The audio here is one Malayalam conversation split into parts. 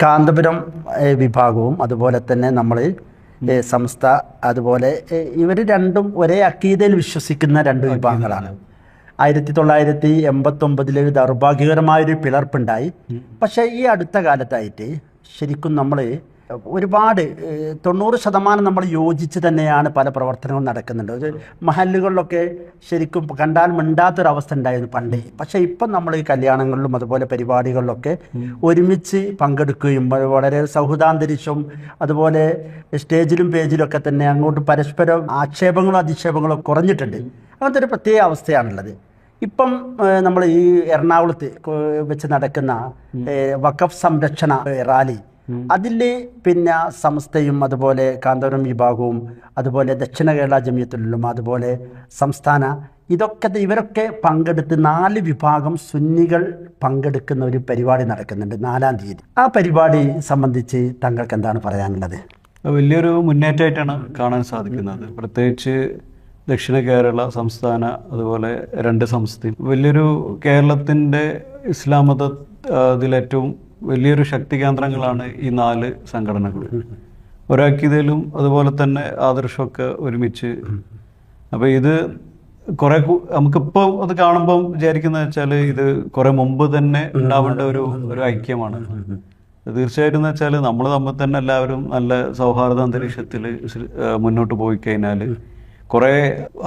കാന്തപുരം വിഭാഗവും അതുപോലെ തന്നെ നമ്മൾ സംസ്ഥ അതുപോലെ ഇവർ രണ്ടും ഒരേ അക്കീതയിൽ വിശ്വസിക്കുന്ന രണ്ട് വിഭാഗങ്ങളാണ്. ആയിരത്തി തൊള്ളായിരത്തി എൺപത്തൊമ്പതിൽ ഒരു ദൗർഭാഗ്യകരമായൊരു പിളർപ്പുണ്ടായി. പക്ഷേ ഈ അടുത്ത കാലത്തായിട്ട് ശരിക്കും നമ്മൾ ഒരുപാട് തൊണ്ണൂറ് ശതമാനം നമ്മൾ യോജിച്ച് തന്നെയാണ് പല പ്രവർത്തനങ്ങളും നടക്കുന്നുണ്ട്. ഒരു മഹല്ലുകളിലൊക്കെ ശരിക്കും കണ്ടാൽ മിണ്ടാത്തൊരവസ്ഥ ഉണ്ടായിരുന്നു പണ്ട്. പക്ഷേ ഇപ്പം നമ്മൾ ഈ കല്യാണങ്ങളിലും അതുപോലെ പരിപാടികളിലൊക്കെ ഒരുമിച്ച് പങ്കെടുക്കുകയും വളരെ സൗഹൃദാന്തരീക്ഷവും അതുപോലെ സ്റ്റേജിലും പേജിലൊക്കെ ഒക്കെ തന്നെ അങ്ങോട്ട് പരസ്പരം ആക്ഷേപങ്ങളും അധിക്ഷേപങ്ങളും കുറഞ്ഞിട്ടുണ്ട്. അങ്ങനത്തെ ഒരു പ്രത്യേക അവസ്ഥയാണുള്ളത്. ഇപ്പം നമ്മൾ ഈ എറണാകുളത്ത് വെച്ച് നടക്കുന്ന വക്കഫ് വഖഫ് സംരക്ഷണ റാലി അതിൽ പിന്നെ സംസ്ഥയും അതുപോലെ കാന്തപുരം വിഭാഗവും അതുപോലെ ദക്ഷിണ കേരള ജമിയത്തുലും അതുപോലെ സംസ്ഥാന ഇതൊക്കെ ഇവരൊക്കെ പങ്കെടുത്ത് നാല് വിഭാഗം സുന്നികൾ പങ്കെടുക്കുന്ന ഒരു പരിപാടി നടക്കുന്നുണ്ട് നാലാം തീയതി. ആ പരിപാടി സംബന്ധിച്ച് താങ്കൾക്ക് എന്താണ് പറയാനുള്ളത്? വലിയൊരു മുന്നേറ്റമായിട്ടാണ് കാണാൻ സാധിക്കുന്നത്. പ്രത്യേകിച്ച് ദക്ഷിണ കേരള സംസ്ഥാന അതുപോലെ രണ്ട് സംസ്ഥയും വലിയൊരു കേരളത്തിന്റെ ഇസ്ലാം മത ഇതിലേറ്റവും വലിയൊരു ശക്തി കേന്ദ്രങ്ങളാണ് ഈ നാല് സംഘടനകൾ ഒരാക്കിയതിലും അതുപോലെ തന്നെ ആദർശമൊക്കെ ഒരുമിച്ച്. അപ്പോൾ ഇത് കുറെ നമുക്കിപ്പോൾ അത് കാണുമ്പോൾ വിചാരിക്കുന്നത് വെച്ചാൽ ഇത് കുറെ മുമ്പ് തന്നെ ഉണ്ടാവേണ്ട ഒരു ഒരു ഐക്യമാണ്. തീർച്ചയായിട്ടും എന്ന് വെച്ചാൽ നമ്മൾ തമ്മിൽ തന്നെ എല്ലാവരും നല്ല സൗഹാർദ്ദ അന്തരീക്ഷത്തിൽ മുന്നോട്ട് പോയി കഴിഞ്ഞാൽ കുറേ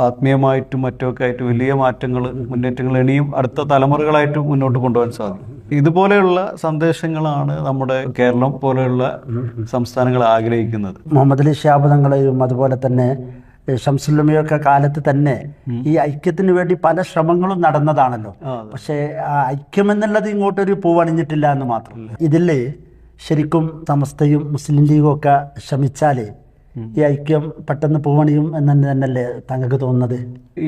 ആത്മീയമായിട്ടും മറ്റുമൊക്കെ ആയിട്ട് വലിയ മാറ്റങ്ങൾ മുന്നേറ്റങ്ങൾ ഇനിയും അടുത്ത തലമുറകളായിട്ട് മുന്നോട്ട് കൊണ്ടുപോകാൻ സാധിക്കും. ഇതുപോലെയുള്ള സന്ദേശങ്ങളാണ് നമ്മുടെ കേരളം പോലെയുള്ള സംസ്ഥാനങ്ങൾ ആഗ്രഹിക്കുന്നത്. മുഹമ്മദ് അലി ഷാബുദങ്ങളെയും അതുപോലെ തന്നെ ഷംസുല്ലമയൊക്കെ കാലത്ത് തന്നെ ഈ ഐക്യത്തിന് വേണ്ടി പല ശ്രമങ്ങളും നടന്നതാണല്ലോ. പക്ഷേ ആ ഐക്യം എന്നുള്ളത് ഇങ്ങോട്ടൊരു പൂവണിഞ്ഞിട്ടില്ല എന്ന് മാത്രമല്ല ഇതിൽ ശരിക്കും സമസ്തയും മുസ്ലിം ലീഗും ഒക്കെ ശ്രമിച്ചാൽ ഈ ഐക്യം പെട്ടെന്ന് പോവണിയും എന്ന് തന്നെയല്ലേ താങ്കൾക്ക് തോന്നുന്നത്?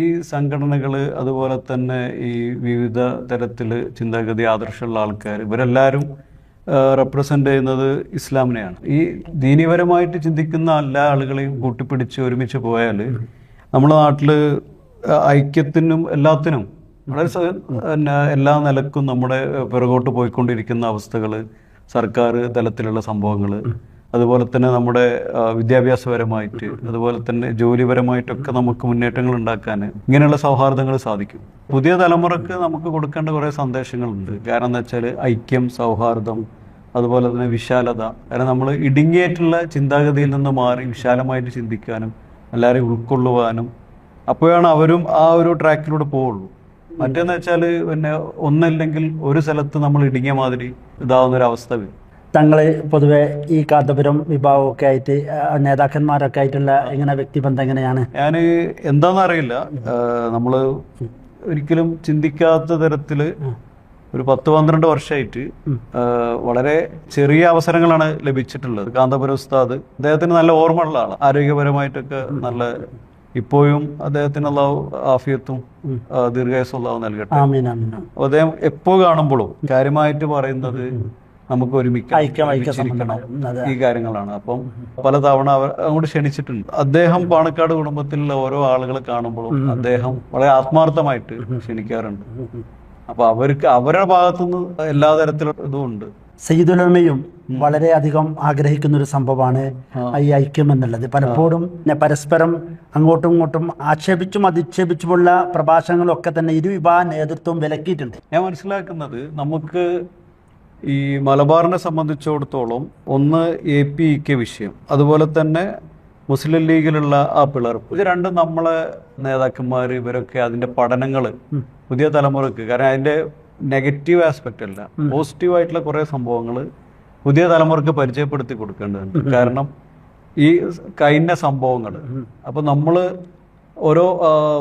ഈ സംഘടനകൾ അതുപോലെ തന്നെ ഈ വിവിധ തരത്തിൽ ചിന്താഗതി ആദർശമുള്ള ആൾക്കാർ ഇവരെല്ലാവരും റെപ്രസെന്റ് ചെയ്യുന്നത് ഇസ്ലാമിനെയാണ്. ഈ ദീനീപരമായിട്ട് ചിന്തിക്കുന്ന എല്ലാ ആളുകളെയും കൂട്ടിപ്പിടിച്ച് ഒരുമിച്ച് പോയാൽ നമ്മുടെ നാട്ടിൽ ഐക്യത്തിനും എല്ലാത്തിനും വളരെ എല്ലാ നിലക്കും നമ്മുടെ പിറകോട്ട് പോയിക്കൊണ്ടിരിക്കുന്ന അവസ്ഥകൾ സർക്കാർ തലത്തിലുള്ള സംഭവങ്ങൾ അതുപോലെ തന്നെ നമ്മുടെ വിദ്യാഭ്യാസപരമായിട്ട് അതുപോലെ തന്നെ ജോലിപരമായിട്ടൊക്കെ നമുക്ക് മുന്നേറ്റങ്ങൾ ഉണ്ടാക്കാൻ ഇങ്ങനെയുള്ള സൗഹാർദ്ദങ്ങൾ സാധിക്കും. പുതിയ തലമുറയ്ക്ക് നമുക്ക് കൊടുക്കേണ്ട കുറേ സന്ദേശങ്ങളുണ്ട്. കാരണം എന്താ വെച്ചാൽ ഐക്യം സൗഹാർദ്ദം അതുപോലെ തന്നെ വിശാലത. കാരണം നമ്മൾ ഇടുങ്ങിയായിട്ടുള്ള ചിന്താഗതിയിൽ നിന്ന് മാറി വിശാലമായിട്ട് ചിന്തിക്കാനും എല്ലാവരെയും ഉൾക്കൊള്ളുവാനും അപ്പോഴാണ് അവരും ആ ഒരു ട്രാക്കിലൂടെ പോവുള്ളൂ. മറ്റേന്ന് വെച്ചാൽ പിന്നെ ഒന്നല്ലെങ്കിൽ ഒരു സ്ഥലത്ത് നമ്മൾ ഇടുങ്ങിയ മാതിരി ഇതാവുന്ന ഒരു അവസ്ഥ വരും. തങ്ങൾ പൊതുവെ ഈ കാന്തപുരം വിഭാഗമൊക്കെ ആയിട്ട് നേതാക്കന്മാരൊക്കെ ആയിട്ടുള്ള എങ്ങനെ വ്യക്തിബന്ധം എങ്ങനെയാണ്? ഞാൻ എന്താണെന്ന് അറിയില്ല നമ്മൾ ഒരിക്കലും ചിന്തിക്കാത്ത തരത്തിൽ ഒരു പത്ത് പന്ത്രണ്ട് വർഷമായിട്ട് വളരെ ചെറിയ അവസരങ്ങളാണ് ലഭിച്ചിട്ടുള്ളത്. കാന്തപുരം ഉസ്താദ് അദ്ദേഹത്തിന് നല്ല ഓർമ്മയുള്ള ആളാണ് ആരോഗ്യപരമായിട്ടൊക്കെ നല്ല ഇപ്പോഴും അദ്ദേഹത്തിന് അള്ളാഹു ആഫിയത്തും അള്ളാഹു നൽകട്ടെ. അദ്ദേഹം എപ്പോ കാണുമ്പോഴും കാര്യമായിട്ട് പറയുന്നത് നമുക്ക് ഒരുമിക്കാം. ഈ കാര്യങ്ങളാണ്. അപ്പം പലതവണ അവർ അങ്ങോട്ട് ക്ഷണിച്ചിട്ടുണ്ട്. അദ്ദേഹം പാണക്കാട് കുടുംബത്തിലുള്ള ഓരോ ആളുകളെ കാണുമ്പോഴും അദ്ദേഹം വളരെ ആത്മാർത്ഥമായിട്ട് ക്ഷണിക്കാറുണ്ട്. അപ്പൊ അവർക്ക് അവരുടെ ഭാഗത്തുനിന്ന് എല്ലാ തരത്തിലുള്ള ഇതും ഉണ്ട്. സയ്യിദുലമയും വളരെയധികം ആഗ്രഹിക്കുന്ന ഒരു സംഭവമാണ് ഈ ഐക്യം എന്നുള്ളത്. പലപ്പോഴും പരസ്പരം അങ്ങോട്ടും ഇങ്ങോട്ടും ആക്ഷേപിച്ചും അധിക്ഷേപിച്ചുമുള്ള പ്രഭാഷണങ്ങളൊക്കെ തന്നെ ഇരുവിഭാഗ നേതൃത്വം വിലക്കിയിട്ടുണ്ട്. ഞാൻ മനസ്സിലാക്കുന്നത് നമുക്ക് ഈ മലബാറിനെ സംബന്ധിച്ചിടത്തോളം ഒന്ന് എ പി കെ വിഷയം അതുപോലെ തന്നെ മുസ്ലിം ലീഗിലുള്ള ആ പിളർപ്പ്. ഇത് രണ്ടും നമ്മളെ നേതാക്കന്മാർ ഇവരൊക്കെ അതിന്റെ പഠനങ്ങൾ പുതിയ തലമുറയ്ക്ക്. കാരണം അതിന്റെ നെഗറ്റീവ് ആസ്പെക്റ്റ് അല്ല പോസിറ്റീവ് ആയിട്ടുള്ള കുറേ സംഭവങ്ങൾ പുതിയ തലമുറയ്ക്ക് പരിചയപ്പെടുത്തി കൊടുക്കേണ്ടതുണ്ട്. കാരണം ഈ കഴിഞ്ഞ സംഭവങ്ങൾ അപ്പൊ നമ്മൾ ഓരോ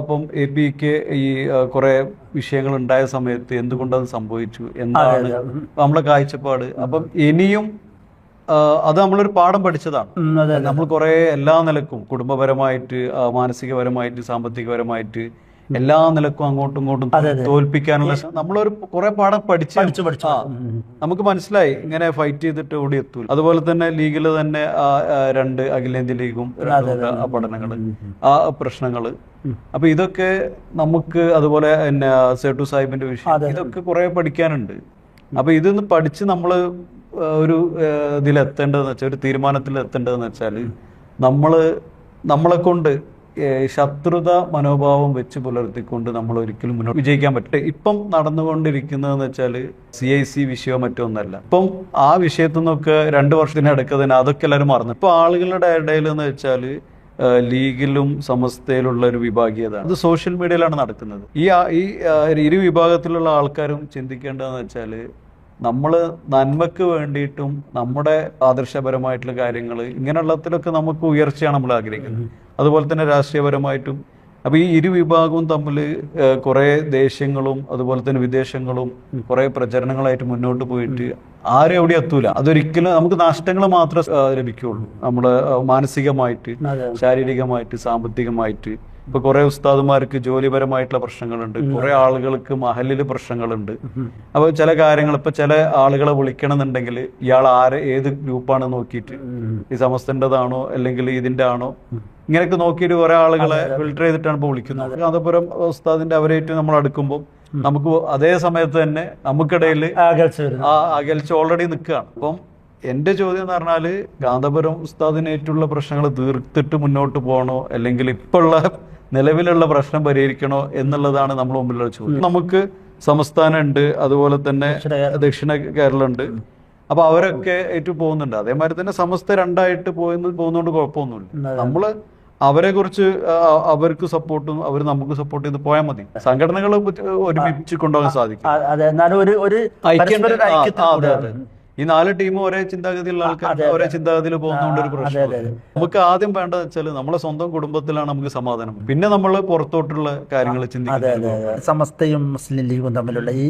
ഇപ്പം എ പിക്ക് ഈ കുറെ വിഷയങ്ങൾ ഉണ്ടായ സമയത്ത് എന്തുകൊണ്ടത് സംഭവിച്ചു? എന്താണ് നമ്മളെ കാഴ്ചപ്പാട്? അപ്പം ഇനിയും അത് നമ്മളൊരു പാഠം പഠിച്ചതാണ്. നമ്മൾ കുറെ എല്ലാ നിലക്കും കുടുംബപരമായിട്ട് മാനസികപരമായിട്ട് സാമ്പത്തികപരമായിട്ട് എല്ലാ നിലക്കും അങ്ങോട്ടും ഇങ്ങോട്ടും തോൽപ്പിക്കാനുള്ള നമ്മളൊരു കുറെ പാഠം പഠിച്ച് നമുക്ക് മനസ്സിലായി ഇങ്ങനെ ഫൈറ്റ് ചെയ്തിട്ട് ഓടി എത്തൂല. അതുപോലെ തന്നെ ലീഗിൽ തന്നെ രണ്ട് അഖിലേന്ത്യ ലീഗും ആ പഠനങ്ങൾ. ആ പ്രശ്നങ്ങൾ. അപ്പൊ ഇതൊക്കെ നമുക്ക് അതുപോലെ പിന്നെ സേട്ടു സാഹിബിന്റെ വിഷയം ഇതൊക്കെ കുറെ പഠിക്കാനുണ്ട്. അപ്പൊ ഇതൊന്ന് പഠിച്ച് നമ്മൾ ആ, ഒരു ഇതിലെത്തേണ്ടതെന്ന് വെച്ചാൽ ഒരു തീരുമാനത്തിൽ എത്തേണ്ടതെന്ന് വെച്ചാൽ നമ്മൾ നമ്മളെ കൊണ്ട് ശത്രുത മനോഭാവം വെച്ച് പുലർത്തിക്കൊണ്ട് നമ്മൾ ഒരിക്കലും മുന്നോട്ട് വിജയിക്കാൻ പറ്റും ഇപ്പം നടന്നുകൊണ്ടിരിക്കുന്നതെന്ന് വെച്ചാൽ സി ഐ സി വിഷയമോ മറ്റൊന്നല്ല ഇപ്പം ആ വിഷയത്തിൽ നിന്നൊക്കെ രണ്ട് വർഷത്തിനടുക്ക് തന്നെ അതൊക്കെ എല്ലാവരും മറന്നു. ഇപ്പം ആളുകളുടെ ഇടയിൽ എന്ന് വെച്ചാൽ ലീഗിലും സമസ്തയിലുള്ള ഒരു വിഭാഗീയത. അത് സോഷ്യൽ മീഡിയയിലാണ് നടക്കുന്നത്. ഈ ഈ ഇരു വിഭാഗത്തിലുള്ള ആൾക്കാരും ചിന്തിക്കേണ്ടതെന്ന് വെച്ചാൽ നമ്മൾ നന്മക്ക് വേണ്ടിയിട്ടും നമ്മുടെ ആദർശപരമായിട്ടുള്ള കാര്യങ്ങൾ ഇങ്ങനെയുള്ളതിലൊക്കെ നമുക്ക് ഉയർച്ചയാണ് നമ്മൾ ആഗ്രഹിക്കുന്നത്. അതുപോലെ തന്നെ രാഷ്ട്രീയപരമായിട്ടും. അപ്പോൾ ഈ ഇരു വിഭാഗവും തമ്മിൽ കുറേ ദേശങ്ങളും അതുപോലെ തന്നെ വിദേശങ്ങളും കുറേ പ്രചരണങ്ങളായിട്ട് മുന്നോട്ട് പോയിട്ട് ആരും എവിടെ എത്തൂല. അതൊരിക്കലും നമുക്ക് നഷ്ടങ്ങൾ മാത്രമേ ലഭിക്കുകയുള്ളൂ നമ്മൾ നമ്മുടെ മാനസികമായിട്ട് ശാരീരികമായിട്ട് സാമ്പത്തികമായിട്ട്. ഇപ്പൊ കുറെ ഉസ്താദുമാർക്ക് ജോലിപരമായിട്ടുള്ള പ്രശ്നങ്ങളുണ്ട്. കുറെ ആളുകൾക്ക് മഹലിൽ പ്രശ്നങ്ങളുണ്ട്. അപ്പൊ ചില കാര്യങ്ങൾ ഇപ്പൊ ചില ആളുകളെ വിളിക്കണമെന്നുണ്ടെങ്കിൽ ഇയാൾ ആരെ ഏത് ഗ്രൂപ്പാണ് നോക്കിയിട്ട് ഈ സമസ്തന്റെതാണോ അല്ലെങ്കിൽ ഇതിന്റെ ആണോ ഇങ്ങനെയൊക്കെ നോക്കിയിട്ട് കുറെ ആളുകളെ ഫിൽട്ടർ ചെയ്തിട്ടാണ് ഇപ്പോൾ വിളിക്കുന്നത്. കാന്തപുരം ഉസ്താദിന്റെ അവരേറ്റ് നമ്മൾ അടുക്കുമ്പോൾ നമുക്ക് അതേ സമയത്ത് തന്നെ നമുക്കിടയിൽ ആ അകൽച്ച ഓൾറെഡി നിൽക്കുകയാണ്. അപ്പം എന്റെ ചോദ്യം എന്ന് പറഞ്ഞാൽ കാന്തപുരം ഉസ്താദിനേറ്റുള്ള പ്രശ്നങ്ങൾ തീർത്തിട്ട് മുന്നോട്ട് പോകണോ? അല്ലെങ്കിൽ ഇപ്പോഴുള്ള നിലവിലുള്ള പ്രശ്നം പരിഹരിക്കണോ എന്നുള്ളതാണ് നമ്മൾ മുമ്പിലുള്ള ചോദ്യം. നമുക്ക് സംസ്ഥാനം ഉണ്ട് അതുപോലെ തന്നെ ദക്ഷിണ കേരളമുണ്ട്. അപ്പൊ അവരൊക്കെ ഏറ്റു പോകുന്നുണ്ട്. അതേമാതിരി തന്നെ സമസ്ത രണ്ടായിട്ട് പോയി പോകുന്നതുകൊണ്ട് കുഴപ്പമൊന്നുമില്ല. നമ്മൾ അവരെ കുറിച്ച് അവർക്ക് സപ്പോർട്ടും അവർ നമുക്ക് സപ്പോർട്ട് ചെയ്ത് പോയാൽ മതി. സംഘടനകൾ ഒരുമിച്ച് കൊണ്ടുപോകാൻ സാധിക്കും. ഈ നാല് ടീമും ഒരേ ചിന്താഗതിയുള്ള ആൾക്കാർ ഒരേ ചിന്താഗതിയിൽ പോകുന്നതുകൊണ്ട് ഒരു പ്രശ്നം നമുക്ക് ആദ്യം വേണ്ടത് വെച്ചാൽ നമ്മളെ സ്വന്തം കുടുംബത്തിലാണ് നമുക്ക് സമാധാനം. പിന്നെ നമ്മൾ പുറത്തോട്ടുള്ള കാര്യങ്ങൾ ചിന്തിക്കുന്നത് സമസ്തയും മുസ്ലിം ലീഗും തമ്മിലുള്ള ഈ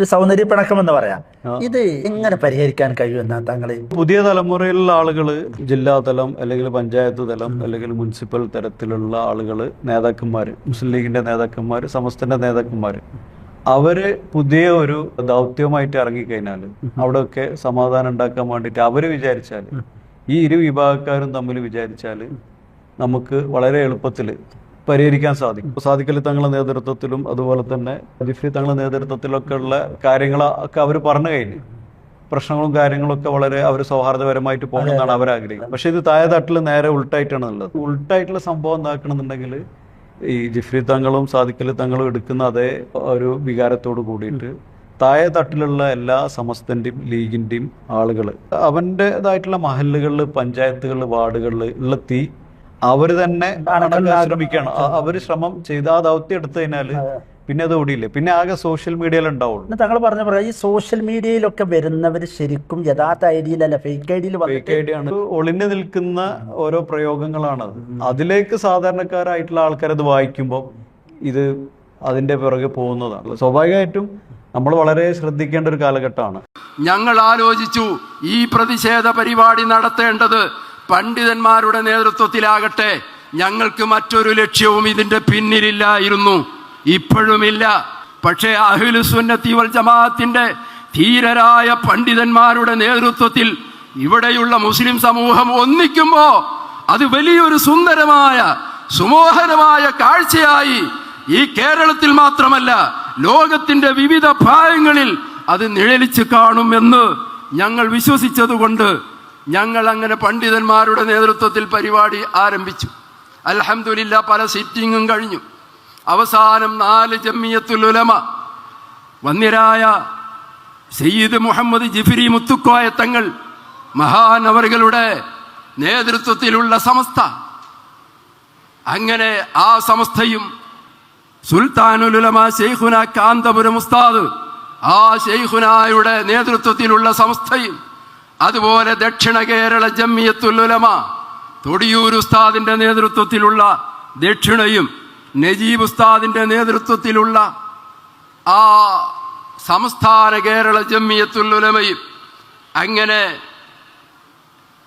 ഒരു സൗന്ദര്യ പിണക്കം എന്ന് പറയാം. ഇത് എങ്ങനെ പരിഹരിക്കാൻ കഴിയുമെന്ന താങ്കൾ പുതിയ തലമുറയിലുള്ള ആളുകൾ ജില്ലാതലം അല്ലെങ്കിൽ പഞ്ചായത്ത് തലം അല്ലെങ്കിൽ മുനിസിപ്പൽ തരത്തിലുള്ള ആളുകൾ നേതാക്കന്മാർ മുസ്ലിം ലീഗിന്റെ നേതാക്കന്മാർ സമസ്തന്റെ നേതാക്കന്മാർ അവർ പുതിയ ഒരു ദൗത്യമായിട്ട് ഇറങ്ങിക്കഴിഞ്ഞാൽ അവിടെയൊക്കെ സമാധാനം ഉണ്ടാക്കാൻ വേണ്ടിട്ട് അവർ വിചാരിച്ചാൽ ഈ ഇരു വിഭാഗക്കാരും തമ്മിൽ വിചാരിച്ചാൽ നമുക്ക് വളരെ എളുപ്പത്തിൽ പരിഹരിക്കാൻ സാധിക്കും. സാധിക്കൽ തങ്ങളുടെ നേതൃത്വത്തിലും അതുപോലെ തന്നെ ജിഫ്രി തങ്ങളുടെ നേതൃത്വത്തിലൊക്കെ ഉള്ള കാര്യങ്ങളൊക്കെ അവർ പറഞ്ഞു കഴിഞ്ഞു പ്രശ്നങ്ങളും കാര്യങ്ങളൊക്കെ വളരെ അവർ സൗഹാർദ്ദപരമായിട്ട് പോകണമെന്നാണ് അവർ ആഗ്രഹിക്കുന്നത് പക്ഷെ ഇത് താഴെ തട്ടിൽ നേരെ ഉൾട്ടായിട്ടാണ് ഉള്ളത്. ഉൾട്ടായിട്ടുള്ള സംഭവം എന്താക്കണമെന്നുണ്ടെങ്കിൽ ഈ ജിഫ്രി തങ്ങളും സാദിക്കൽ തങ്ങളും എടുക്കുന്ന അതേ ഒരു വികാരത്തോട് കൂടിയിട്ട് താഴെ തട്ടിലുള്ള എല്ലാ സമസ്തന്റെയും ലീഗിന്റെയും ആളുകൾ അവന്റെതായിട്ടുള്ള മഹല്ലുകളിൽ പഞ്ചായത്തുകളിൽ വാർഡുകളിൽ ഉള്ള തീ അവർ തന്നെ ശ്രമിക്കണം. അവർ ശ്രമം ചെയ്ത് ആ ദൗത്യം എടുത്തു കഴിഞ്ഞാൽ പിന്നെ അത് ഓടിയില്ലേ? പിന്നെ ആകെ സോഷ്യൽ മീഡിയയിൽ ഉണ്ടാവുള്ളൂ. താങ്കൾ പറഞ്ഞ പറയാം ഈ സോഷ്യൽ മീഡിയയിലൊക്കെ വരുന്നവർ ശരിക്കും യഥാർത്ഥ ഐ അല്ല ഫേക്ക് ഐ ഡിയിൽ ഫേക്ക് ഐഡിയാണ്. ഒളിഞ്ഞു നിൽക്കുന്ന ഓരോ പ്രയോഗങ്ങളാണ് അതിലേക്ക് സാധാരണക്കാരായിട്ടുള്ള ആൾക്കാർ അത് വായിക്കുമ്പോൾ ഇത് അതിന്റെ പിറകെ പോകുന്നതാണ്. സ്വാഭാവികമായിട്ടും നമ്മൾ വളരെ ശ്രദ്ധിക്കേണ്ട ഒരു കാലഘട്ടമാണ്. ഞങ്ങൾ ആലോചിച്ചു ഈ പ്രതിഷേധ പരിപാടി നടത്തേണ്ടത് പണ്ഡിതന്മാരുടെ നേതൃത്വത്തിലാകട്ടെ ഞങ്ങൾക്ക് മറ്റൊരു ലക്ഷ്യവും ഇതിന്റെ പിന്നിലില്ലായിരുന്നു. ഇപ്പോഴുമില്ല. പക്ഷേ അഹിലുസുന്നത്തി വൽ ജമാഅത്തിന്റെ ധീരരായ പണ്ഡിതന്മാരുടെ നേതൃത്വത്തിൽ ഇവിടെയുള്ള മുസ്ലിം സമൂഹം ഒന്നിക്കുമ്പോ അത് വലിയൊരു സുന്ദരമായ സുമോഹരമായ കാഴ്ചയായി ഈ കേരളത്തിൽ മാത്രമല്ല ലോകത്തിന്റെ വിവിധ ഭാഗങ്ങളിൽ അത് നിഴലിച്ച് കാണുമെന്ന് ഞങ്ങൾ വിശ്വസിച്ചതുകൊണ്ട് ഞങ്ങൾ അങ്ങനെ പണ്ഡിതന്മാരുടെ നേതൃത്വത്തിൽ പരിപാടി ആരംഭിച്ചു. അലഹമില്ല പല സിറ്റിങ്ങും കഴിഞ്ഞു. അവസാനം നാല് ജമ്മിയത്തുൽ ഉലമ വന്യരായ സയ്യിദ് മുഹമ്മദ് ജിഫിരി മുത്തുക്കോയ തങ്ങൾ മഹാനവറുകളുടെ നേതൃത്വത്തിലുള്ള സമസ്ത. അങ്ങനെ ആ സമസ്തയും സുൽത്താനുലുലമ ഷെയ്ഖുന കാന്തപുരം ഉസ്താദ് ആ ഷെയ്ഖുനായുടെ നേതൃത്വത്തിലുള്ള സംസ്ഥയും അതുപോലെ ദക്ഷിണ കേരള ജമ്മിയത്തുലുലമ തൊടിയൂർ ഉസ്താദിന്റെ നേതൃത്വത്തിലുള്ള ദക്ഷിണയും നജീബ് ഉസ്താദിന്റെ നേതൃത്വത്തിലുള്ള ആ സംസ്ഥാന കേരള ജമ്മിയത്തുലുലമയും അങ്ങനെ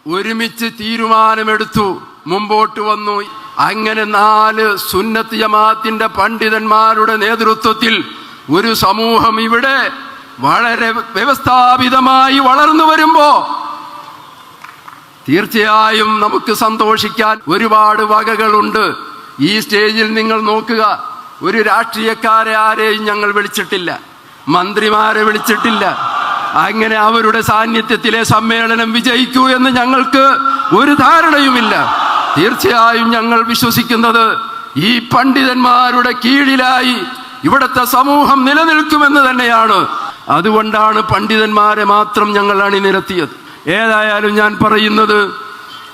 ഒരുമിച്ച് തീരുമാനമെടുത്തു മുമ്പോട്ട് വന്നു. അങ്ങനെ നാല് സുന്നത്ത് ജമാഅത്തിന്റെ പണ്ഡിതന്മാരുടെ നേതൃത്വത്തിൽ ഒരു സമൂഹം ഇവിടെ വളരെ വ്യവസ്ഥാപിതമായി വളർന്നു വരുമ്പോ തീർച്ചയായും നമുക്ക് സന്തോഷിക്കാൻ ഒരുപാട് വകകളുണ്ട്. ഈ സ്റ്റേജിൽ നിങ്ങൾ നോക്കുക ഒരു രാഷ്ട്രീയക്കാരെ ആരെയും ഞങ്ങൾ വിളിച്ചിട്ടില്ല മന്ത്രിമാരെ വിളിച്ചിട്ടില്ല. അങ്ങനെ അവരുടെ സാന്നിധ്യത്തിലെ സമ്മേളനം വിജയിക്കൂ എന്ന് ഞങ്ങൾക്ക് ഒരു ധാരണയുമില്ല. തീർച്ചയായും ഞങ്ങൾ വിശ്വസിക്കുന്നത് ഈ പണ്ഡിതന്മാരുടെ കീഴിലായി ഇവിടുത്തെ സമൂഹം നിലനിൽക്കുമെന്ന് തന്നെയാണ്. അതുകൊണ്ടാണ് പണ്ഡിതന്മാരെ മാത്രം ഞങ്ങൾ അണിനിരത്തിയത്. ഏതായാലും ഞാൻ പറയുന്നത്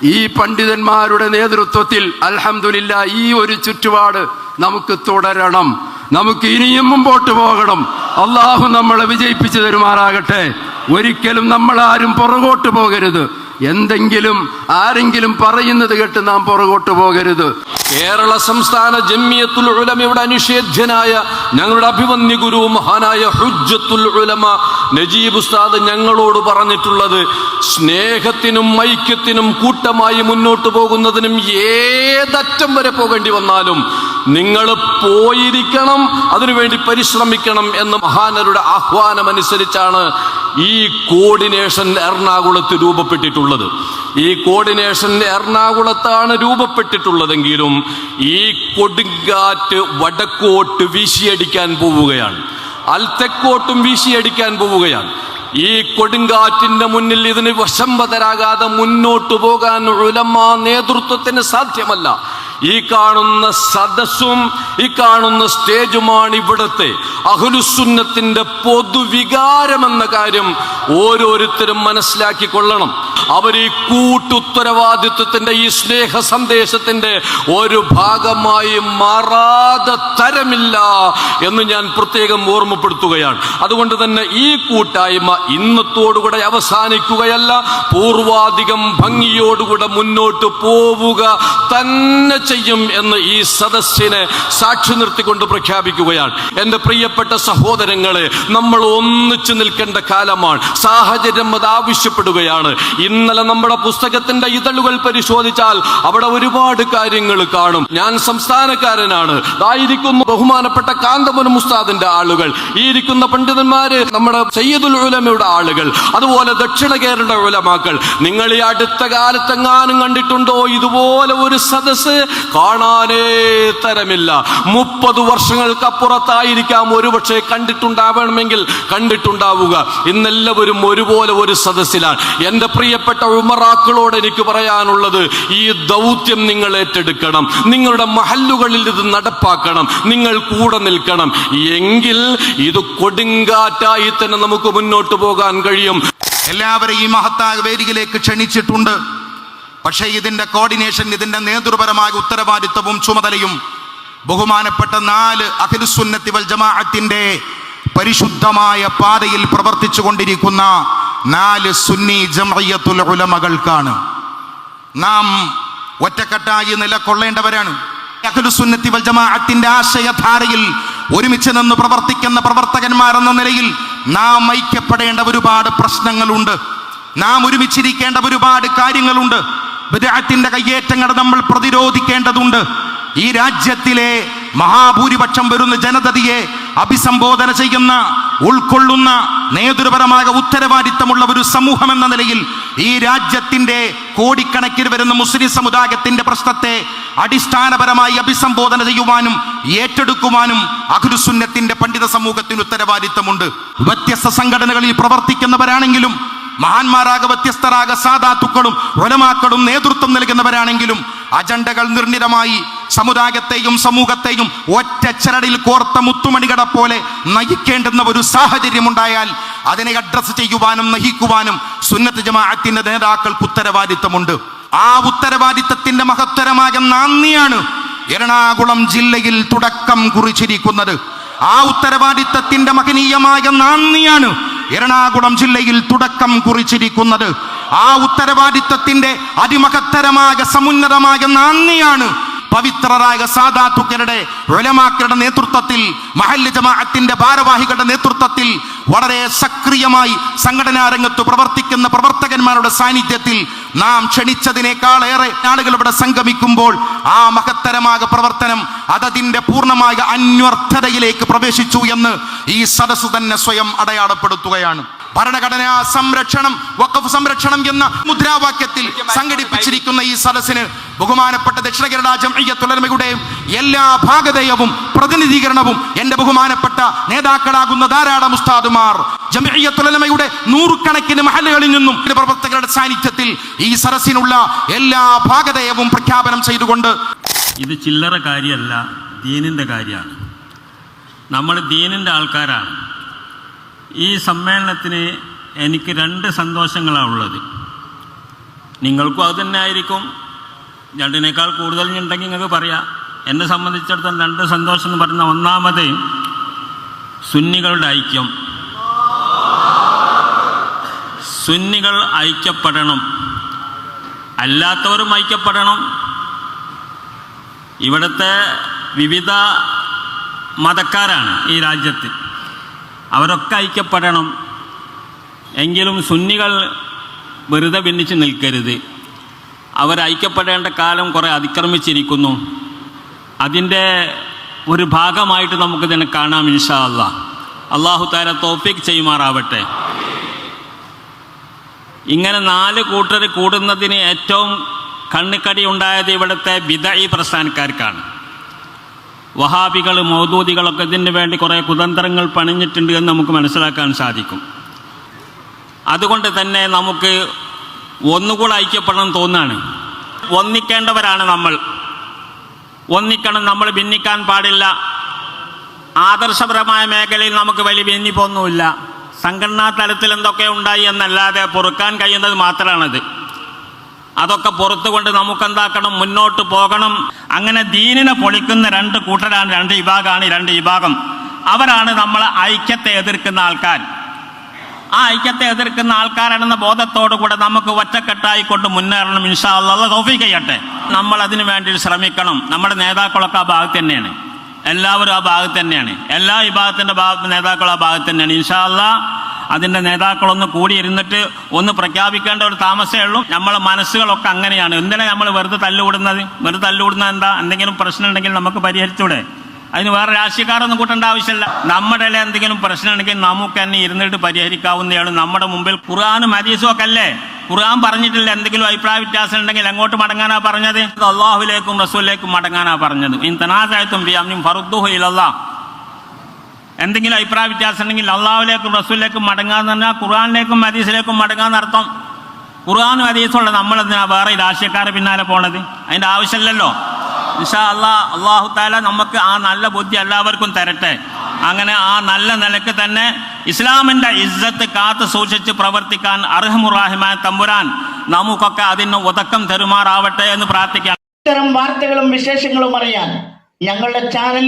ഈ പണ്ഡിതന്മാരുടെ നേതൃത്വത്തിൽ അലഹമില്ല ഈ ഒരു ചുറ്റുപാട് നമുക്ക് തുടരണം. നമുക്ക് ഇനിയും മുമ്പോട്ട് പോകണം. അള്ളാഹു നമ്മളെ വിജയിപ്പിച്ചു തരുമാറാകട്ടെ. ഒരിക്കലും നമ്മൾ ആരും പുറകോട്ട് പോകരുത്. എന്തെങ്കിലും ആരെങ്കിലും പറയുന്നത് കേട്ട് നാം പുറകോട്ട് പോകരുത്. കേരള സംസ്ഥാന ജമ്മിയത്തുൽ ഉലമയുടെ അനുഷേധ്യനായ ഞങ്ങളുടെ അഭിമന്യ ഗുരു മഹാനായ ഹുജ്ജത്തുൽ ഉലമ നജീബ് ഉസ്താദ് ഞങ്ങളോട് പറഞ്ഞിട്ടുള്ളത് സ്നേഹത്തിനും ഐക്യത്തിനും കൂട്ടമായി മുന്നോട്ട് പോകുന്നതിനും ഏതറ്റം വരെ പോകേണ്ടി വന്നാലും നിങ്ങൾ പോയിരിക്കണം അതിനുവേണ്ടി പരിശ്രമിക്കണം എന്ന് മഹാനരുടെ ആഹ്വാനം ആഹ്വാനമനുസരിച്ചാണ് ഈ കോർഡിനേഷൻ എറണാകുളത്ത് രൂപപ്പെട്ടിട്ടുള്ളത്. ഈ കോർഡിനേഷൻ എറണാകുളത്താണ് രൂപപ്പെട്ടിട്ടുള്ളതെങ്കിലും ഈ കൊടുങ്കാറ്റ് വടക്കോട്ട് വീശിയടിക്കാൻ പോവുകയാണ്. അൽത്തെക്കോട്ടും വീശിയടിക്കാൻ പോവുകയാണ്. ഈ കൊടുങ്കാറ്റിന്റെ മുന്നിൽ ഇതിന് വശംവതരാകാതെ മുന്നോട്ടു പോകാൻ ഉലമ നേതൃത്വത്തിന് സാധ്യമല്ല. ഈ കാണുന്ന സദസ്സും ഈ കാണുന്ന സ്റ്റേജുമാണ് ഇവിടുത്തെ. അഹുലുസുന്നത്തിന്റെ പൊതുവികാരം എന്ന കാര്യം ഓരോരുത്തരും മനസ്സിലാക്കി കൊള്ളണം. അവർ ഈ കൂട്ടുത്തരവാദിത്വത്തിന്റെ ഈ സ്നേഹ സന്ദേശത്തിന്റെ ഒരു ഭാഗമായി മാറാതെ തരമില്ല എന്ന് ഞാൻ പ്രത്യേകം ഓർമ്മപ്പെടുത്തുകയാണ്. അതുകൊണ്ട് തന്നെ ഈ കൂട്ടായ്മ ഇന്നത്തോടുകൂടെ അവസാനിക്കുകയല്ല. പൂർവാധികം ഭംഗിയോടുകൂടെ മുന്നോട്ട് പോവുക തന്നെ ചെയ്യും എന്ന് ഈ സദസ്സിനെ സാക്ഷി നിർത്തിക്കൊണ്ട് പ്രഖ്യാപിക്കുകയാണ്. എന്റെ പ്രിയപ്പെട്ട സഹോദരങ്ങളെ നമ്മൾ ഒന്നിച്ചു നിൽക്കേണ്ട കാലമാണ്. സാഹചര്യം അത് ആവശ്യപ്പെടുകയാണ്. ഇന്നലെ നമ്മുടെ പുസ്തകത്തിന്റെ ഇതളുകൾ പരിശോധിച്ചാൽ അവിടെ ഒരുപാട് കാര്യങ്ങൾ കാണും. ഞാൻ സംസ്ഥാനക്കാരനാണ്. ആയിരിക്കുന്നു ബഹുമാനപ്പെട്ട കാന്തപുരം ഉസ്താദിന്റെ ആളുകൾ. ഈ ഇരിക്കുന്ന പണ്ഡിതന്മാര് നമ്മുടെ സയ്യിദുൽ ഉലമയുടെ ആളുകൾ. അതുപോലെ ദക്ഷിണ കേരള ഉലമാക്കൾ. നിങ്ങൾ ഈ അടുത്ത കാലത്തെങ്ങാനും കണ്ടിട്ടുണ്ടോ? ഇതുപോലെ ഒരു സദസ് കാണാനേ തരമില്ല. മുപ്പത് വർഷങ്ങൾക്കപ്പുറത്തായിരിക്കാം ഒരുപക്ഷെ കണ്ടിട്ടുണ്ടാവണമെങ്കിൽ കണ്ടിട്ടുണ്ടാവുക. ഇന്നെല്ലാവരും ഒരുപോലെ ഒരു സദസ്സിലാണ്. എന്റെ പ്രിയപ്പെട്ട ഉമറാക്കളോട് എനിക്ക് പറയാനുള്ളത് ഈ ദൗത്യം നിങ്ങൾ ഏറ്റെടുക്കണം. നിങ്ങളുടെ മഹല്ലുകളിൽ ഇത് നടപ്പാക്കണം. നിങ്ങൾ കൂടെ നിൽക്കണം. എങ്കിൽ ഇത് കൊടുങ്കാറ്റായി തന്നെ നമുക്ക് മുന്നോട്ട് പോകാൻ കഴിയും. എല്ലാവരെയും ഈ മഹത്തായ വേദിയിലേക്ക് ക്ഷണിച്ചിട്ടുണ്ട്. പക്ഷേ ഇതിന്റെ കോർഡിനേഷൻ ഇതിന്റെ നേതൃപരമായ ഉത്തരവാദിത്വവും ചുമതലയും ബഹുമാനപ്പെട്ട നാല് അഖിലുസുന്നത്തി വൽ ജമാഅത്തിന്റെ പരിശുദ്ധമായ പാതയിൽ പ്രവർത്തിച്ചു കൊണ്ടിരിക്കുന്ന നാല് സുന്നി ജംഇയ്യത്തുൽ ഉലമകൾക്കാണ്. നാം ഒറ്റക്കെട്ടായി നിലകൊള്ളേണ്ടവരാണ്. അഖിലുസുന്നത്തി വൽ ജമാഅത്തിന്റെ ആശയധാരയിൽ ഒരുമിച്ച് നിന്ന് പ്രവർത്തിക്കുന്ന പ്രവർത്തകന്മാരെന്ന നിലയിൽ നാം ഐക്യപ്പെടേണ്ട ഒരുപാട് പ്രശ്നങ്ങളുണ്ട്. നാം ഒരുമിച്ചിരിക്കേണ്ട ഒരുപാട് കാര്യങ്ങളുണ്ട്. ബിദ്അത്തിന്റെ കയ്യേറ്റങ്ങൾ നമ്മൾ പ്രതിരോധിക്കേണ്ടതുണ്ട്. ഈ രാജ്യത്തിലെ മഹാഭൂരിപക്ഷം വരുന്ന ജനതയെ അഭിസംബോധന ചെയ്യുന്ന ഉൾക്കൊള്ളുന്ന നേതൃപരമായ ഉത്തരവാദിത്തമുള്ള ഒരു സമൂഹം എന്ന നിലയിൽ ഈ രാജ്യത്തിന്റെ കോടിക്കണക്കിന് വരുന്ന മുസ്ലിം സമുദായത്തിന്റെ പ്രശ്നത്തെ അടിസ്ഥാനപരമായി അഭിസംബോധന ചെയ്യുവാനും ഏറ്റെടുക്കുവാനും അഖിലുസുന്നത്തിന്റെ പണ്ഡിത സമൂഹത്തിന് ഉത്തരവാദിത്തമുണ്ട്. വ്യത്യസ്ത സംഘടനകളിൽ പ്രവർത്തിക്കുന്നവരാണെങ്കിലും മഹാന്മാരാക വ്യത്യസ്തരാക സാധാത്തുക്കളും വലമാക്കളും നേതൃത്വം നൽകുന്നവരാണെങ്കിലും അജണ്ടകൾ നിർണിതമായി സമുദായത്തെയും സമൂഹത്തെയും ഒറ്റ ചരടിൽ കോർത്ത മുത്തുമണികട പോലെ നയിക്കേണ്ടുന്ന ഒരു സാഹചര്യം ഉണ്ടായാൽ അതിനെ അഡ്രസ് ചെയ്യുവാനും നയിക്കുവാനും സുന്നത്ത് ജമാഅത്തിന്റെ നേതാക്കൾക്ക് ഉത്തരവാദിത്തമുണ്ട്. ആ ഉത്തരവാദിത്തത്തിന്റെ മഹത്തരമായ നന്ദിയാണ് എറണാകുളം ജില്ലയിൽ തുടക്കം കുറിച്ചിരിക്കുന്നത്. ആ ഉത്തരവാദിത്തത്തിന്റെ മഹനീയമായ നന്ദിയാണ് എറണാകുളം ജില്ലയിൽ തുടക്കം കുറിച്ചിരിക്കുന്നത് ആ ഉത്തരവാദിത്വത്തിന്റെ അതിമഹത്തരമായ സമുന്നതമായ നന്ദിയാണ് പവിത്രരായ സാധാത്തുക്കളുടെ ഒലമാക്കളുടെ നേതൃത്വത്തിൽ മഹല്ല് ജമാഅത്തിന്റെ ഭാരവാഹികളുടെ നേതൃത്വത്തിൽ വളരെ സക്രിയമായി സംഘടനാ രംഗത്ത് പ്രവർത്തിക്കുന്ന പ്രവർത്തകന്മാരുടെ സാന്നിധ്യത്തിൽ നാം ക്ഷണിച്ചതിനേക്കാൾ ഏറെ ആളുകൾ ഇവിടെ സംഗമിക്കുമ്പോൾ ആ മഹത്തരമായ പ്രവർത്തനം അതതിന്റെ പൂർണമായ അന്വർത്ഥതയിലേക്ക് പ്രവേശിച്ചു എന്ന് ഈ സദസ്സ് തന്നെ സ്വയം അടയാളപ്പെടുത്തുകയാണ്. ഭരണഘടനാ സംരക്ഷണം വഖഫ് സംരക്ഷണം എന്ന മുദ്രാവാക്യത്തിൽ സംഘടിപ്പിച്ചിരിക്കുന്ന ഈ സദസ്സിന് ബഹുമാനപ്പെട്ട ദക്ഷിണ കേരള ജംഇയ്യത്തുലമയുടെയും എല്ലാ ഭാഗതയവും പ്രതിനിധീകരണവും എന്റെ ബഹുമാനപ്പെട്ട നേതാക്കളാകുന്ന ധാരാളം ഉസ്താദുമാർ ജമിയത്തുലമയുടെ നൂറുകണക്കിന് മഹലുകളിൽ നിന്നും പ്രവർത്തകരുടെ സാന്നിധ്യത്തിൽ ഈ സദസ്സിനുള്ള എല്ലാ ഭാഗതയവും പ്രഖ്യാപനം ചെയ്തുകൊണ്ട് ഇത് ചില്ലറ കാര്യമല്ല ദീനിന്റെ കാര്യമാണ്. നമ്മൾ ദീനിന്റെ ആൾക്കാരാണ്. ഈ സമ്മേളനത്തിന് എനിക്ക് രണ്ട് സന്തോഷങ്ങളാണ് ഉള്ളത്. നിങ്ങൾക്കും അത് തന്നെ ആയിരിക്കും. രണ്ടിനേക്കാൾ കൂടുതൽ ഉണ്ടെങ്കിൽ നിങ്ങൾക്ക് പറയാം. എന്നെ സംബന്ധിച്ചിടത്തോളം രണ്ട് സന്തോഷം എന്ന് പറയുന്ന ഒന്നാമത് സുന്നികളുടെ ഐക്യം. സുന്നികൾ ഐക്യപ്പെടണം. അല്ലാത്തവരും ഐക്യപ്പെടണം. ഇവിടുത്തെ വിവിധ മതക്കാരാണ് ഈ രാജ്യത്ത്. അവരൊക്കെ ഐക്യപ്പെടണം. എങ്കിലും സുന്നികൾ വെറുതെ ഭിന്നിച്ച് നിൽക്കരുത്. അവർ ഐക്യപ്പെടേണ്ട കാലം കുറേ അതിക്രമിച്ചിരിക്കുന്നു. അതിന്റെ ഒരു ഭാഗമായിട്ട് നമുക്കിതിനെ കാണാം ഇൻഷാ അല്ല അള്ളാഹു താര തോഫിക് ചെയ്യുമാറാവട്ടെ. ഇങ്ങനെ നാല് കൂട്ടർ കൂടുന്നതിന് ഏറ്റവും കണ്ണിക്കടി ഉണ്ടായത് ഇവിടുത്തെ ബിദഈ പ്രസ്ഥാനക്കാർക്കാണ്. വഹാബികൾ മൗദൂദികളൊക്കെ ഇതിന് വേണ്ടി കുറേ കുതന്ത്രങ്ങൾ പണിഞ്ഞിട്ടുണ്ട് എന്ന് നമുക്ക് മനസ്സിലാക്കാൻ സാധിക്കും. അതുകൊണ്ട് തന്നെ നമുക്ക് ഒന്നുകൂടെ ഐക്യപ്പെടണം തോന്നാണ്. ഒന്നിക്കേണ്ടവരാണ് നമ്മൾ. ഒന്നിക്കണം നമ്മൾ ഭിന്നിക്കാൻ പാടില്ല. ആദർശപരമായ മേഖലയിൽ നമുക്ക് വലിയ ഭിന്നിപ്പൊന്നുമില്ല. സംഘടനാ തലത്തിൽ എന്തൊക്കെ ഉണ്ടായി എന്നല്ലാതെ പൊറുക്കാൻ കഴിയുന്നത് മാത്രമാണത് അതൊക്കെ പുറത്തുകൊണ്ട് നമുക്കെന്താക്കണം? മുന്നോട്ട് പോകണം. അങ്ങനെ ദീനിനെ പൊളിക്കുന്ന രണ്ട് കൂട്ടരാണ് രണ്ട് വിഭാഗമാണ് രണ്ട് വിഭാഗം. അവരാണ് നമ്മളെ ഐക്യത്തെ എതിർക്കുന്ന ആൾക്കാർ. ആ ഐക്യത്തെ എതിർക്കുന്ന ആൾക്കാരാണെന്ന ബോധത്തോടു കൂടെ നമുക്ക് ഒറ്റക്കെട്ടായിക്കൊണ്ട് മുന്നേറണം. ഇൻഷാ അല്ലാഹ് തൗഫീഖ് ചെയ്യട്ടെ. നമ്മൾ അതിനു വേണ്ടി ശ്രമിക്കണം. നമ്മുടെ നേതാക്കളൊക്കെ ആ ഭാഗത്ത് തന്നെയാണ്. എല്ലാവരും ആ ഭാഗത്ത് തന്നെയാണ്. എല്ലാ വിഭാഗത്തിന്റെ ഭാഗത്ത് നേതാക്കളും ആ ഭാഗത്ത് തന്നെയാണ്. ഇൻഷാ അല്ലാ അതിന്റെ നേതാക്കളൊന്ന് കൂടിയിരുന്നിട്ട് ഒന്ന് പ്രഖ്യാപിക്കേണ്ട ഒരു താമസമേ ഉള്ളൂ. നമ്മളെ മനസ്സുകളൊക്കെ അങ്ങനെയാണ്. എന്തിനാ നമ്മൾ വെറുതെ തല്ലുകൂടുന്നത്? വെറുതെ തല്ലുകൂടുന്നത് എന്താ? എന്തെങ്കിലും പ്രശ്നം ഉണ്ടെങ്കിൽ നമുക്ക് പരിഹരിച്ചൂടെ? അതിന് വേറെ രാഷ്ട്രീയക്കാരൊന്നും കൂട്ടേണ്ട ആവശ്യമില്ല. നമ്മുടെ എന്തെങ്കിലും പ്രശ്നം ഉണ്ടെങ്കിൽ നമുക്ക് തന്നെ ഇരുന്നിട്ട് പരിഹരിക്കാവുന്നതാണ് നമ്മുടെ മുമ്പിൽ ഖുർആാനും ഹദീസും ഒക്കെ അല്ലേ? ഖുർആൻ പറഞ്ഞിട്ടില്ല. എന്തെങ്കിലും അഭിപ്രായ വ്യത്യാസം ഉണ്ടെങ്കിൽ എങ്ങോട്ട് മടങ്ങാനാ പറഞ്ഞത്? അള്ളാഹുലേക്കും റസൂലിലേക്കും മടങ്ങാനാ പറഞ്ഞത്. ഇൻ തനാസായത്തും ഫറുദ്ദുഹു ഇലല്ലാ എന്തെങ്കിലും അഭിപ്രായ വ്യത്യാസം ഉണ്ടെങ്കിൽ അള്ളാഹുലേക്കും റസൂലിലേക്കും മടങ്ങാന്ന് പറഞ്ഞാൽ ഖുർആാനിലേക്കും ഹദീസിലേക്കും മടങ്ങാന്ന് അർത്ഥം. ഖുർആാനും ഹദീസുള്ള നമ്മൾ എന്തിനാ വേറെ രാഷ്ട്രീയക്കാരെ പിന്നാലെ പോണത്? അതിന്റെ ആവശ്യമില്ലല്ലോ. ഇൻഷാ അള്ളാ അള്ളാഹു താല നമുക്ക് ആ നല്ല ബുദ്ധി എല്ലാവർക്കും തരട്ടെ. അങ്ങനെ ആ നല്ല നിലയ്ക്ക് തന്നെ ഇസ്ലാമിന്റെ ഇസ്സത്ത് കാത്തു സൂക്ഷിച്ച് പ്രവർത്തിക്കാൻ അർഹമുറാഹിമായ തമ്പുരാൻ നമുക്കൊക്കെ അതിന് ഉതക്കം തരുമാറാവട്ടെ എന്ന് പ്രാർത്ഥിക്കാം. ഇത്തരം വാർത്തകളും വിശേഷങ്ങളും അറിയാൻ ഞങ്ങളുടെ ചാനൽ